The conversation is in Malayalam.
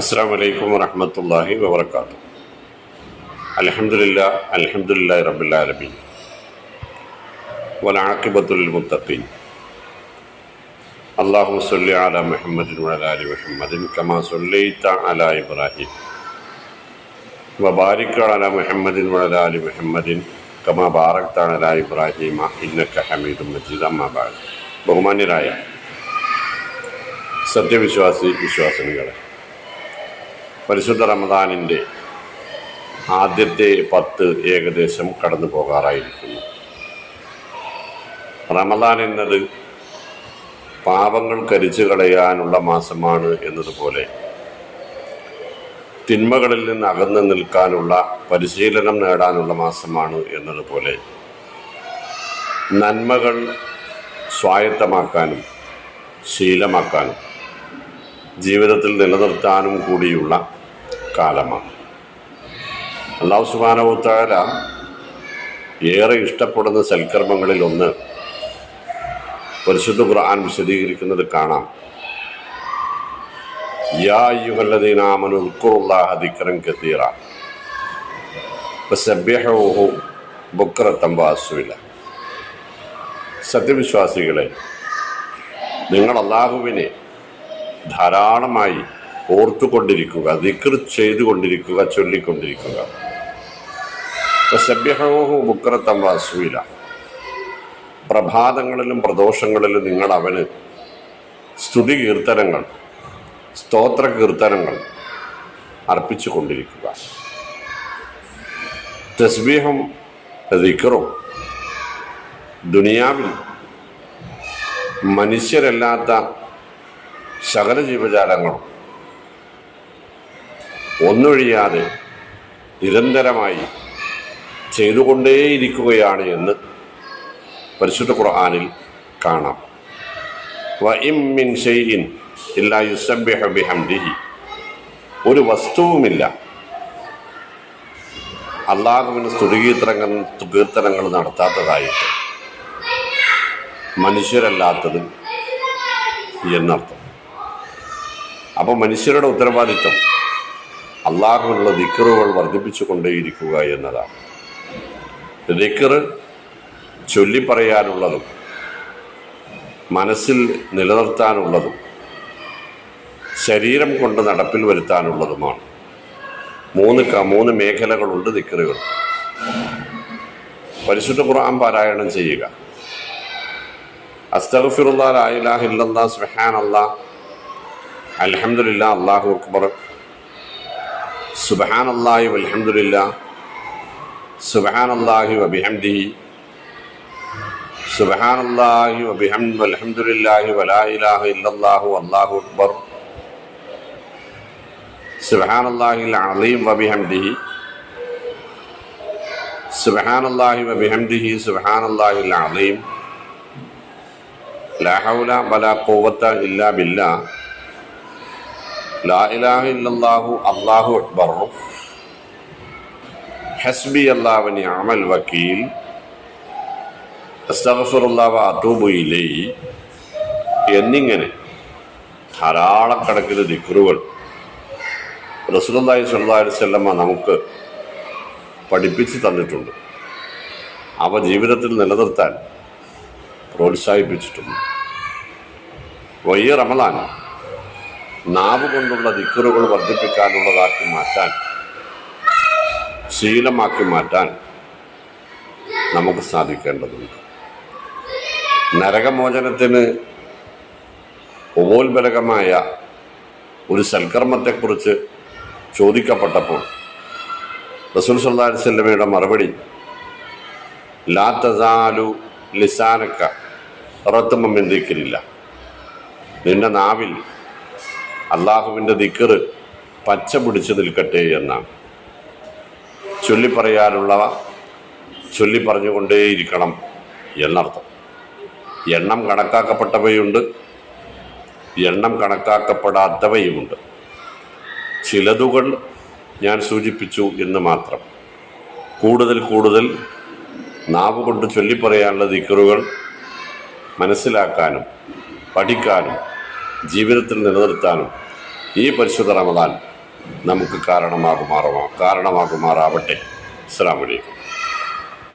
അസ്സാം വലൈക്കും വറഹമത്തല്ലാഹി വബർക്കാത്തു അലഹമുല്ല അലഹമുല്ലാ റബുല്ലാലമീൻ വലാക്കിബത്തുൽ മുത്തഖീൻ അള്ളാഹു സല്ലി അല മുഹമ്മദിൻ വലാലി മുഹമ്മദിൻ കമാ സല്ലൈത അല ഇബ്രാഹിം. വബാരിക്ക അല മുഹമ്മദിൻ വലാലി മുഹമ്മദിൻ കമാ ബാറക്ത അല ഇബ്രാഹിമ ഇന്നക ഹമീദും മജീദ്. അമ്മാബാദ് ബഹുമാന്യരായ സത്യവിശ്വാസി വിശ്വാസിനികളെ പരിശുദ്ധ റമദാനിന്റെ ആദ്യത്തെ പത്ത് ഏകദേശം കടന്നു പോകാറായിരിക്കുന്നു. റമദാൻ എന്നത് പാപങ്ങൾ കരിച്ചു കളയാനുള്ള മാസമാണ് എന്നതുപോലെ തിന്മകളിൽ നിന്ന് അകന്നു നിൽക്കാനുള്ള പരിശീലനം നേടാനുള്ള മാസമാണ് എന്നതുപോലെ നന്മകൾ സ്വായത്തമാക്കാനും ശീലമാക്കാനും ജീവിതത്തിൽ നിലനിർത്താനും കൂടിയുള്ള കാലമാണ്. അള്ളാഹു സുബാനവുത്താര ഏറെ ഇഷ്ടപ്പെടുന്ന സൽക്കർമ്മങ്ങളിൽ ഒന്ന് പരിശുദ്ധ ഖുർആൻ വിശദീകരിക്കുന്നത് കാണാം. യാ സത്യവിശ്വാസികളെ നിങ്ങൾ അള്ളാഹുവിനെ ധാരാളമായി ഓർത്തുകൊണ്ടിരിക്കുക ദിക്ർ ചെയ്തുകൊണ്ടിരിക്കുക ചൊല്ലിക്കൊണ്ടിരിക്കുക. സഭ്യഹോഹു ബുക്രത്തം വാസുവില. പ്രഭാതങ്ങളിലും പ്രദോഷങ്ങളിലും നിങ്ങൾ അവന് സ്തുതി കീർത്തനങ്ങൾ സ്തോത്ര കീർത്തനങ്ങൾ അർപ്പിച്ചു കൊണ്ടിരിക്കുക തസ്ബീഹും ദിക്കറും ദുനിയാവിൽ മനുഷ്യരല്ലാത്ത സകല ജീവജാലങ്ങളും. ഒന്നൊഴിയാതെ നിരന്തരമായി ചെയ്തുകൊണ്ടേയിരിക്കുകയാണ് എന്ന് പരിശുദ്ധ ഖുർആാനിൽ കാണാം. വ ഇം മിൻ ഷെയ്ഇൻ ഇല്ലാ യുസബ്ബിഹു ബിഹംദിഹി. ഒരു വസ്തുവുമില്ല. അള്ളാഹുവിന് സ്തുതികീർത്തനങ്ങൾ കീർത്തനങ്ങൾ നടത്താത്തതായിട്ട് മനുഷ്യരല്ലാത്തത് എന്നർത്ഥം. അപ്പോൾ മനുഷ്യരുടെ ഉത്തരവാദിത്വം അള്ളാഹുവിനുള്ള ദിക്കറുകൾ വർദ്ധിപ്പിച്ചു കൊണ്ടേയിരിക്കുക എന്നതാണ്. ദിക്കറ് ചൊല്ലിപ്പറയാനുള്ളതും മനസ്സിൽ നിലനിർത്താനുള്ളതും ശരീരം കൊണ്ട് നടപ്പിൽ വരുത്താനുള്ളതുമാണ്. മൂന്ന് മൂന്ന് മേഖലകളുണ്ട് ദിക്കറുകൾ. പരിശുദ്ധ ഖുർആൻ പാരായണം ചെയ്യുക. അസ്തഗ്ഫിറുല്ലാ ലാ ഇലാഹ ഇല്ലല്ലാ സുബ്ഹാനല്ലാ. അൽഹംദുലില്ലാ അല്ലാഹു അക്ബർ. സുബ്ഹാനല്ലാഹി സുബഹാൻ സുബ്ഹാനല്ലാഹി വബിഹംദിഹി സുബ്ഹാനല്ലാഹി അള്ളാഹി വൽഹംദുലില്ലാഹി വലാ ഇലാഹ ഇല്ലല്ലാഹു അല്ലാഹു അക്ബർ. സുബ്ഹാനല്ലാഹിൽ വബിഹംദി വബിഹംദിഹി സുബ്ഹാനല്ലാഹി വബിഹംദിഹി സുബ്ഹാനല്ലാഹിൽ അള്ളാഹി ലാ ഹൗല വലാ ഖുവത ഇല്ലാ ബില്ലാ. ലാ ഇലാഹ ഇല്ലല്ലാഹു അല്ലാഹു അക്ബർ. ഹസ്ബി എന്നിങ്ങനെ ധാരാളം കണക്കിന് ദിക്റുകൾ അലൈഹി വസല്ലമ നമുക്ക് പഠിപ്പിച്ചു തന്നിട്ടുണ്ട്. അവ ജീവിതത്തിൽ നിലനിർത്താൻ പ്രോത്സാഹിപ്പിച്ചിട്ടുണ്ട്. വയ്യ റമലാൻ നാവ് കൊണ്ടുള്ള ദിക്കറുകൾ വർദ്ധിപ്പിക്കാനുള്ളതാക്കി മാറ്റാൻ ശീലമാക്കി മാറ്റാൻ നമുക്ക് സാധിക്കേണ്ടതുണ്ട്. നരകമോചനത്തിന് ഉപോത്ബലകമായ ഒരു സൽക്കർമ്മത്തെക്കുറിച്ച് ചോദിക്കപ്പെട്ടപ്പോൾ റസൂൽ സല്ലാ വല്ലമയുടെ മറുപടി ലാ തസാലു ലിസാനക്ക റത്തുമ്മ എന്തിക്കില്ല നിന്റെ നാവിൽ അള്ളാഹുവിന്റെ ദിക്കറ് പച്ച പിടിച്ചു നിൽക്കട്ടെ എന്നാണ്. ചൊല്ലി ചൊല്ലിപ്പറയാനുള്ളവ ചൊല്ലി പറഞ്ഞുകൊണ്ടേയിരിക്കണം എന്നർത്ഥം. എണ്ണം കണക്കാക്കപ്പെട്ടവയുണ്ട് എണ്ണം കണക്കാക്കപ്പെടാത്തവയുമുണ്ട്. ചിലതുകൾ ഞാൻ സൂചിപ്പിച്ചു എന്ന് മാത്രം. കൂടുതൽ കൂടുതൽ നാവ് കൊണ്ട് ചൊല്ലിപ്പറയാനുള്ള ദിക്കറുകൾ മനസ്സിലാക്കാനും പഠിക്കാനും ജീവിതത്തിൽ നിലനിർത്താനും ഈ പരിശുദ്ധ റമദാൻ നമുക്ക് കാരണമാകുമാറുമാ കാരണമാകുമാറാവട്ടെ. അസ്സാം വലൈക്കും